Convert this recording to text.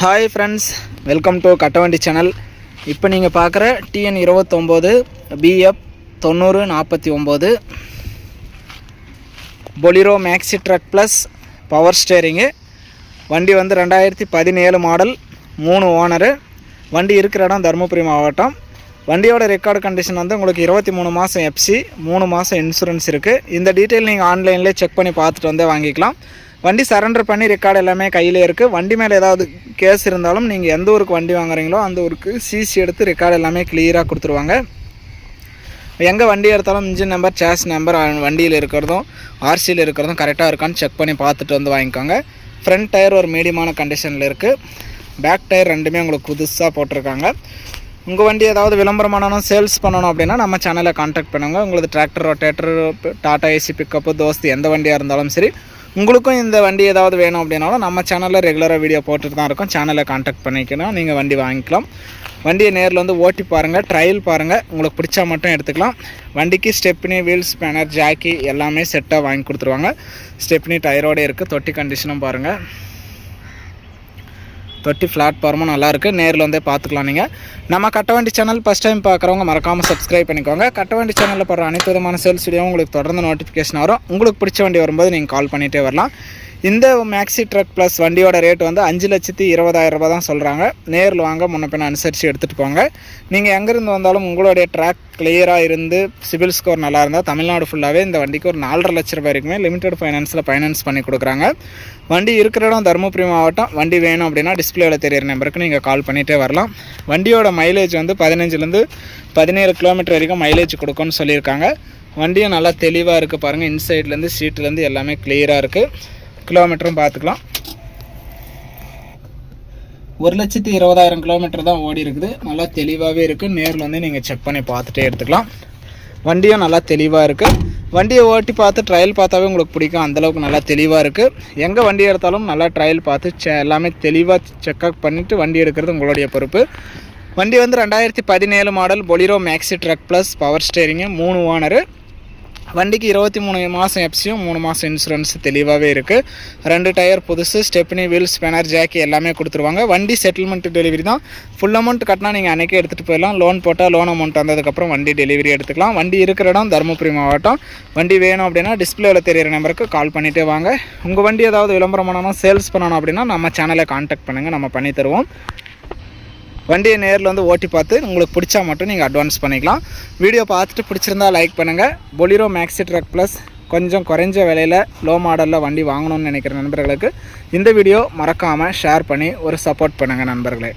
Hi friends welcome to Kattavandi channel இப்போ நீங்கள் பார்க்குற டிஎன் இருபத்தொம்போது பிஎஃப் தொண்ணூறு நாற்பத்தி ஒம்பது. Bolero maxi truck plus power steering வண்டி வந்து ரெண்டாயிரத்தி பதினேழு மாடல் மூணு ஓனரு வண்டி இருக்கிற இடம் தருமபுரி மாவட்டம். வண்டியோட ரெக்கார்டு கண்டிஷன் வந்து உங்களுக்கு இருபத்தி மூணு மாதம் எஃப்சி மூணு மாதம் இன்சூரன்ஸ் இருக்குது இந்த டீட்டெயில் நீங்கள் ஆன்லைன்லேயே செக் பண்ணி பார்த்துட்டு வந்தே வாங்கிக்கலாம். வண்டி சரண்டர் பண்ணி ரெக்கார்டு எல்லாமே கையிலே இருக்குது வண்டி மேலே ஏதாவது கேஸ் இருந்தாலும் நீங்கள் எந்த ஊருக்கு வண்டி வாங்குறீங்களோ அந்த ஊருக்கு சிசி எடுத்து ரெக்கார்டு எல்லாமே கிளியராக கொடுத்துருவாங்க. எங்கே வண்டி எடுத்தாலும் இன்ஜின் நம்பர் சேஸ் நம்பர் வண்டியில் இருக்கிறதும் ஆர்சியில் இருக்கிறதும் கரெக்டாக இருக்கான்னு செக் பண்ணி பார்த்துட்டு வந்து வாங்கிக்கோங்க. ஃப்ரண்ட் டயர் ஒரு மீடியமான கண்டிஷனில் இருக்குது பேக் டயர் ரெண்டுமே உங்களுக்கு புதுசாக போட்டிருக்காங்க. உங்கள் வண்டி ஏதாவது விளம்பரம் பண்ணணும் சேல்ஸ் பண்ணணும் அப்படின்னா நம்ம சேனலை காண்டாக்ட் பண்ணுங்கள் உங்களுக்கு tractor rotator Tata Ace pickup Dost எந்த வண்டியாக இருந்தாலும் சரி. உங்களுக்கும் இந்த வண்டி ஏதாவது வேணும் அப்படின்னாலும் நம்ம சேனலில் ரெகுலராக வீடியோ போட்டுட்டு தான் இருக்கோம். சேனலை காண்டாக்ட் பண்ணிக்கணும். நீங்கள் வண்டி வாங்கிக்கலாம். வண்டியை நேரில் வந்து ஓட்டி பாருங்கள் ட்ரையல் பாருங்கள் உங்களுக்கு பிடிச்சா மட்டும் எடுத்துக்கலாம். வண்டிக்கு ஸ்டெப்னி வீல்ஸ் பேனர் ஜாக்கி எல்லாமே செட்டாக வாங்கி கொடுத்துருவாங்க. ஸ்டெப்னி டயரோடு இருக்குது தொட்டி கண்டிஷனும் பாருங்கள் தொட்டி பிளாட்ஃபார்மும் நல்லாயிருக்கு. நேரில் வந்தே பார்த்துக்கலாம் நீங்கள் நம்ம கட்டவண்டி சேனல் ஃபஸ்ட் டைம் பார்க்குறவங்க மறக்காமல் சப்ஸ்கிரைப் பண்ணிக்கோங்க. கட்டவண்டி சேனலில் போடுற அனைத்து விதமான சேல்ஸ் வீடியோ உங்களுக்கு தொடர்ந்து நோட்டிஃபிகேஷன் வரும். உங்களுக்கு பிடிச்ச வண்டி வரும்போது நீங்கள் கால் பண்ணிகிட்டே வரலாம். இந்த மேக்ஸி ட்ரக் ப்ளஸ் வண்டியோட ரேட் வந்து அஞ்சு லட்சத்தி இருபதாயிரம் ரூபா தான் சொல்கிறாங்க நேரில் வாங்க முன்ன பின்ன அனுசரித்து எடுத்துகிட்டு போங்க. நீங்கள் எங்கேருந்து வந்தாலும் உங்களுடைய ட்ராக் கிளியராக இருந்து சிபில் ஸ்கோர் நல்லா இருந்தால் தமிழ்நாடு ஃபுல்லாகவே இந்த வண்டிக்கு ஒரு நாலரை லட்ச ரூபாய் இருக்குமே லிமிடெட் ஃபைனான்ஸில் ஃபைனான்ஸ் பண்ணி கொடுக்குறாங்க. வண்டி இருக்கிற இடம் தருமபுரி மாவட்டம். வண்டி வேணும் அப்படின்னா டிஸ்பிளேவில் தெரியிற நம்பருக்கு நீங்கள் கால் பண்ணிகிட்டே வரலாம். வண்டியோட மைலேஜ் வந்து பதினஞ்சுலேருந்து பதினேழு கிலோமீட்டர் வரைக்கும் மைலேஜ் கொடுக்கும்னு சொல்லியிருக்காங்க. வண்டியும் நல்லா தெளிவாக இருக்குது பாருங்கள் இன்சைட்லேருந்து சீட்லேருந்து எல்லாமே கிளியராக இருக்குது கிலோமீட்டரும் பார்த்துக்கலாம். ஒரு லட்சத்தி இருபதாயிரம் கிலோமீட்டர் தான் ஓடி இருக்குது. நல்லா தெளிவாகவே இருக்குது நேரில் வந்து நீங்கள் செக் பண்ணி பார்த்துட்டே எடுத்துக்கலாம். வண்டியும் நல்லா தெளிவாக இருக்குது வண்டியை ஓட்டி பார்த்து ட்ரையல் பார்த்தாவே உங்களுக்கு பிடிக்கும். அந்தளவுக்கு நல்லா தெளிவாக இருக்குது எங்கே வண்டி எடுத்தாலும் நல்லா ட்ரையல் பார்த்து செ எல்லாமே தெளிவாக செக்அப் பண்ணிவிட்டு வண்டி எடுக்கிறது உங்களுடைய பொறுப்பு. வண்டி வந்து ரெண்டாயிரத்தி பதினேழு model Bolero maxi truck plus power steering மூணு ஓனரு வண்டிக்கு இருபத்தி மூணு மாதம் எப்சியும் மூணு மாதம் இன்சூரன்ஸ் தெளிவாகவே இருக்குது ரெண்டு டயர் புதுசு ஸ்டெப்னி வீல் ஸ்பெனர் ஜாக்கி எல்லாமே கொடுத்துருவாங்க. வண்டி செட்டில்மெண்ட் டெலிவரி தான். ஃபுல் அமௌண்ட் கட்டினா நீங்கள் அன்றைக்கே எடுத்துகிட்டு போயிடலாம். லோன் போட்டால் லோன் அமௌண்ட் வந்ததுக்கப்புறம் வண்டி டெலிவரி எடுத்துக்கலாம். வண்டி இருக்கிற இடம் தருமபுரி மாவட்டம். வண்டி வேணும் அப்படின்னா டிஸ்பிளேவில் தெரியிற நம்பருக்கு கால் பண்ணிகிட்டே வாங்க. உங்கள் வண்டி ஏதாவது விளம்பரம் பண்ணணும் சேல்ஸ் பண்ணணும் அப்படின்னா நம்ம சேனலை காண்டாக்ட் பண்ணுங்கள் நம்ம பண்ணி தருவோம். வண்டியை நேரில் வந்து ஓட்டி பார்த்து உங்களுக்கு பிடிச்சா மட்டும் நீங்கள் அட்வான்ஸ் பண்ணிக்கலாம். வீடியோ பார்த்துட்டு பிடிச்சிருந்தா லைக் பண்ணுங்கள் பொலிரோ மேக்ஸி ட்ரக் ப்ளஸ் கொஞ்சம் குறைஞ்ச விலையில் லோ மாடலில் வண்டி வாங்கணும்னு நினைக்கிற நண்பர்களுக்கு இந்த வீடியோ மறக்காமல் ஷேர் பண்ணி ஒரு சப்போர்ட் பண்ணுங்கள் நண்பர்களே.